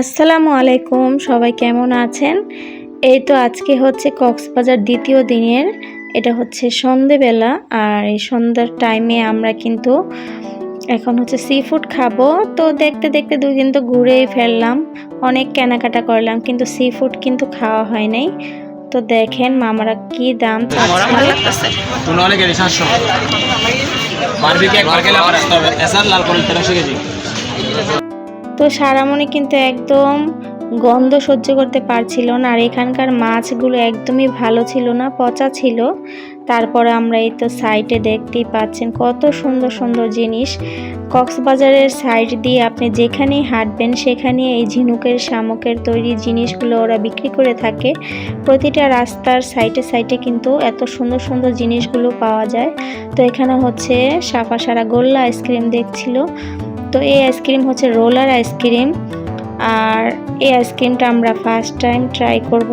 আসসালামু আলাইকুম সবাই কেমন আছেন? এই তো আজকে হচ্ছে কক্সবাজার দ্বিতীয় দিনের এটা হচ্ছে সন্ধেবেলা আর এই সন্ধ্যার টাইমে আমরা কিন্তু এখন হচ্ছে সি ফুড খাব। তো দেখতে দেখতে দুই দিন তো ঘুরেই ফেললাম অনেক কেনাকাটা করলাম কিন্তু সি ফুড কিন্তু খাওয়া হয় নাই। তো দেখেন মামারা কি দাম চাচ্ছে। তো সারামণি কিন্তু একদম গন্ধ সহ্য করতে পারছিল না আর এখানকার মাছগুলো একদমই ভালো ছিল না, পচা ছিল। তারপরে আমরা এই তো সাইটে দেখতেই পাচ্ছেন কত সুন্দর সুন্দর জিনিস। কক্সবাজারের সাইড দিয়ে আপনি যেখানেই হাঁটবেন সেখানে এই ঝিনুকের শামুকের তৈরি জিনিসগুলো ওরা বিক্রি করে থাকে। প্রতিটা রাস্তার সাইডে সাইডে কিন্তু এত সুন্দর সুন্দর জিনিসগুলো পাওয়া যায়। তো এখানে হচ্ছে সাফা সারা গোল্লা আইসক্রিম দেখছিল। তো এই আইসক্রিম হচ্ছে রোলার আইসক্রিম। আর এই আইসক্রিমটা আমরা ফার্স্ট টাইম ট্রাই করব।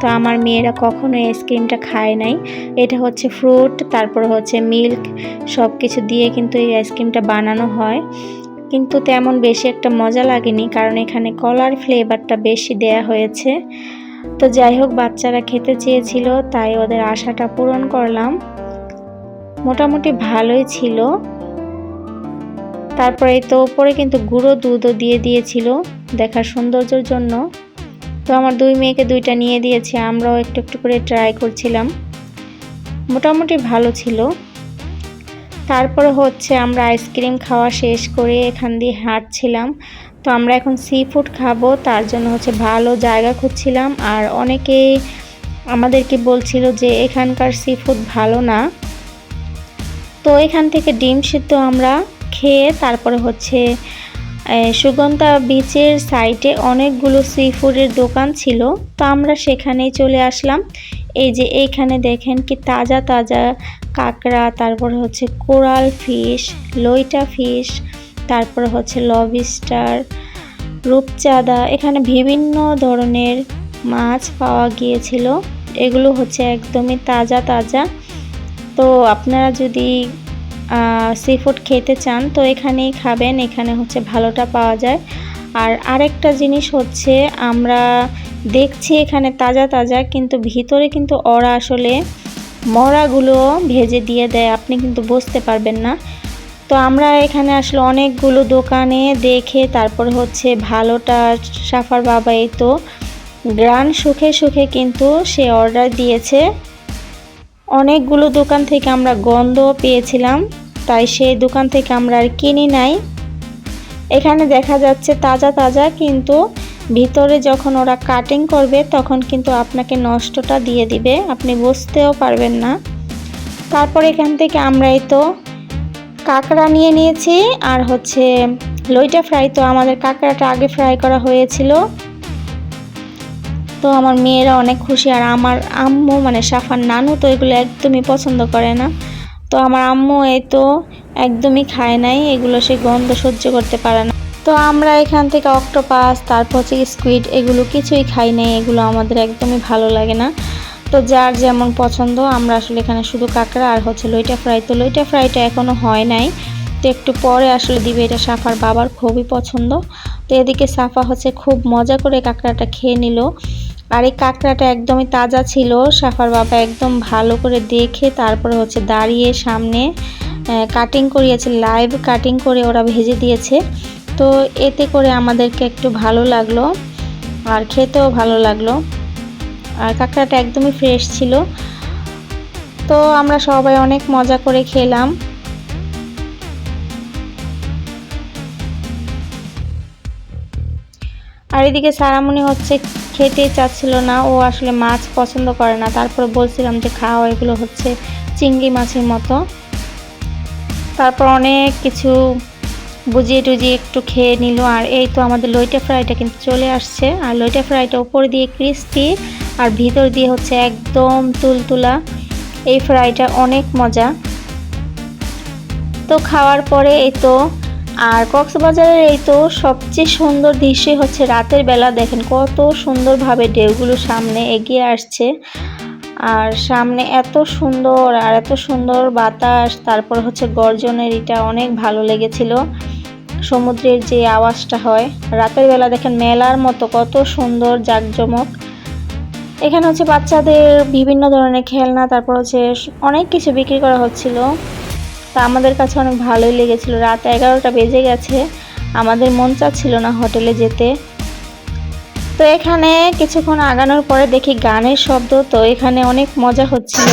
তো আমার মেয়েরা কখনো এই আইসক্রিমটা খায় নাই। এটা হচ্ছে ফ্রুট তারপর হচ্ছে মিল্ক সব কিছু দিয়ে কিন্তু এই আইসক্রিমটা বানানো হয়। কিন্তু তেমন বেশি একটা মজা লাগেনি, কারণ এখানে কলার ফ্লেভারটা বেশি দেয়া হয়েছে। তো যাই হোক, বাচ্চারা খেতে চেয়েছিল, তাই ওদের আশাটা পূরণ করলাম। মোটামুটি ভালোই ছিল। তারপরে তো ওপরে কিন্তু গুঁড়ো দুধও দিয়ে দিয়েছিল দেখার সৌন্দর্যের জন্য। তো আমার দুই মেয়েকে দুইটা নিয়ে দিয়েছে, আমরাও একটু একটু করে ট্রাই করছিলাম। মোটামুটি ভালো ছিল। তারপরে হচ্ছে আমরা আইসক্রিম খাওয়া শেষ করে এখান দিয়ে হাঁটছিলাম। তো আমরা এখন সি ফুড খাব, তার জন্য হচ্ছে ভালো জায়গা খুঁজছিলাম। আর অনেকেই আমাদেরকে বলছিল যে এখানকার সি ফুড ভালো না। তো এখান থেকে ডিম সিদ্ধ আমরা খেয়ে তারপরে হচ্ছে সুগন্ধা বিচের সাইডে অনেকগুলো সি ফুডের দোকান ছিল। তো আমরা সেখানেই চলে আসলাম। এই যে এইখানে দেখেন কি তাজা তাজা কাঁকড়া, তারপরে হচ্ছে কোরাল ফিশ লইটা ফিশ তারপরে হচ্ছে লবিস্টার রূপচাঁদা, এখানে বিভিন্ন ধরনের মাছ পাওয়া গিয়েছিল। এগুলো হচ্ছে একদমই তাজা তাজা। তো আপনারা যদি সি ফুড খেতে চান, তো এখানেই খাবেন। এখানে হচ্ছে ভালোটা পাওয়া যায়। আর আরেকটা জিনিস হচ্ছে, আমরা দেখছি এখানে তাজা তাজা, কিন্তু ভিতরে কিন্তু ওরা আসলে মরাগুলো ভেজে দিয়ে দেয়। আপনি কিন্তু বুঝতে পারবেন না। তো আমরা এখানে আসলে অনেকগুলো দোকানে দেখে তারপর হচ্ছে ভালোটা সাফার বাবা এই তো, গ্রান সুখে সুখে কিন্তু সে অর্ডার দিয়েছে। অনেকগুলো দোকান থেকে আমরা গন্ধ পেয়েছিলাম, তাই সেই দোকান থেকে আমরা আর কিনি নাই। এখানে দেখা যাচ্ছে তাজা তাজা, কিন্তু ভিতরে যখন ওরা কাটিং করবে, তখন কিন্তু আপনাকে নষ্টটা দিয়ে দিবে, আপনি বুঝতেও পারবেন না। তারপর এখান থেকে আমরাই তো কাঁকড়া নিয়ে নিয়েছি, আর হচ্ছে লইটা ফ্রাই তো আমাদের কাঁকড়াটা আগে ফ্রাই করা হয়েছিল। তো আমার মেয়েরা অনেক খুশি আর আমার আম্মু মানে সাফার নানু তো এগুলো একদমই পছন্দ করে না। তো আমার আম্মু এই তো একদমই খায় নাই, এগুলো সে গন্ধ সহ্য করতে পারে না। তো আমরা এখান থেকে অক্টোপাস, তারপর হচ্ছে স্কুইড, এগুলো কিছুই খাই নাই, এগুলো আমাদের একদমই ভালো লাগে না। তো যার যেমন পছন্দ, আমরা আসলে এখানে শুধু কাঁকড়া আর হচ্ছে লইটা ফ্রাই। তো লইটা ফ্রাইটা এখনও হয় নাই। তো একটু পরে আসলে দিবে, এটা সাফার বাবার খুবই পছন্দ। তো এদিকে সাফা হচ্ছে খুব মজা করে কাঁকড়াটা খেয়ে নিল। আর এই কাঁকড়াটা একদমই তাজা ছিল। সাফার বাবা একদম ভালো করে দেখে তারপরে হচ্ছে দাঁড়িয়ে সামনে কাটিং করিয়েছে লাইভ কাটিং করে ওরা ভেজে দিয়েছে। তো এতে করে আমাদেরকে একটু ভালো লাগল আর খেতেও ভালো লাগল। আর কাঁকড়াটা একদমই ফ্রেশ ছিল। তো আমরা সবাই অনেক মজা করে খেলাম। আর এদিকে সারামণি হচ্ছে খেতে চাচ্ছিল না। ও আসলে মাছ পছন্দ করে না। তারপর বলছিলাম যে খাওয়া এগুলো হচ্ছে চিংড়ি মাছের মতো। তারপর অনেক কিছু বুঝিয়ে টুজিয়ে একটু খেয়ে নিল। আর এই তো আমাদের লইটা ফ্রাইটা কিন্তু চলে আসছে। আর লইটা ফ্রাইটা উপর দিয়ে ক্রিস্পি আর ভিতর দিয়ে হচ্ছে একদম তুলতুলা। এই ফ্রাইটা অনেক মজা। তো খাওয়ার পরে এই তো আর কক্সবাজারের এই তো সবচেয়ে সুন্দর দৃশ্যই হচ্ছে রাতের বেলা। দেখেন কত সুন্দরভাবে ঢেউগুলো সামনে এগিয়ে আসছে। আর সামনে এত সুন্দর আর এত সুন্দর বাতাস, তারপর হচ্ছে গর্জনের এটা অনেক ভালো লেগেছিল। সমুদ্রের যে আওয়াজটা হয়। রাতের বেলা দেখেন মেলার মতো কত সুন্দর জাঁকজমক। এখানে হচ্ছে বাচ্চাদের বিভিন্ন ধরনের খেলনা, তারপর হচ্ছে অনেক কিছু বিক্রি করা হচ্ছিল। তা আমাদের কাছে অনেক ভালোই লেগেছিল। রাত এগারোটা বেজে গেছে। আমাদের মন চাচ্ছিল না হোটেলে যেতে। তো এখানে কিছুক্ষণ আগানোর পরে দেখি গানের শব্দ, তো এখানে অনেক মজা হচ্ছিল।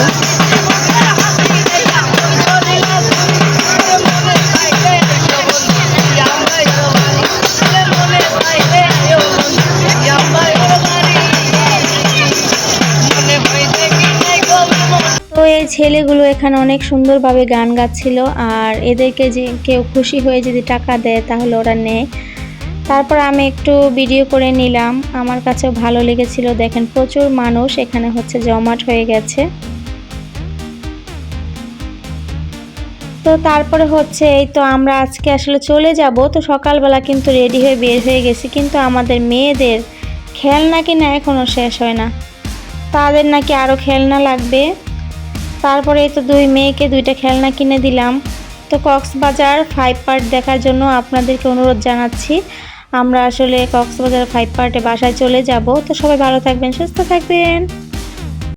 ছেলেগুলো এখানে অনেক সুন্দরভাবে গান গাচ্ছিল, আর এদেরকে যে কেউ খুশি হয়ে যদি টাকা দেয় তাহলে ওরা নেয়। তারপর আমি একটু ভিডিও করে নিলাম, আমার কাছেও ভালো লেগেছিল। দেখেন, প্রচুর মানুষ এখানে হচ্ছে জমাট হয়ে গেছে। তো তারপরে হচ্ছে, এই তো আমরা আজকে আসলে চলে যাব। তো সকালবেলা কিন্তু রেডি হয়ে বের হয়ে গেছি, কিন্তু আমাদের মেয়েদের খেলনা কিনা এখনও শেষ হয় না। তাদের নাকি আরও খেলনা লাগবে। তারপরে তো দুই মেয়েকে দুইটা খেলনা কিনে দিলাম। তো কক্সবাজার ফাইভ পার্ট দেখার জন্য আপনাদেরকে অনুরোধ জানাচ্ছি। আমরা আসলে কক্সবাজার ফাইভ পার্টে বাসায় চলে যাব। তো সবাই ভালো থাকবেন, সুস্থ থাকবেন।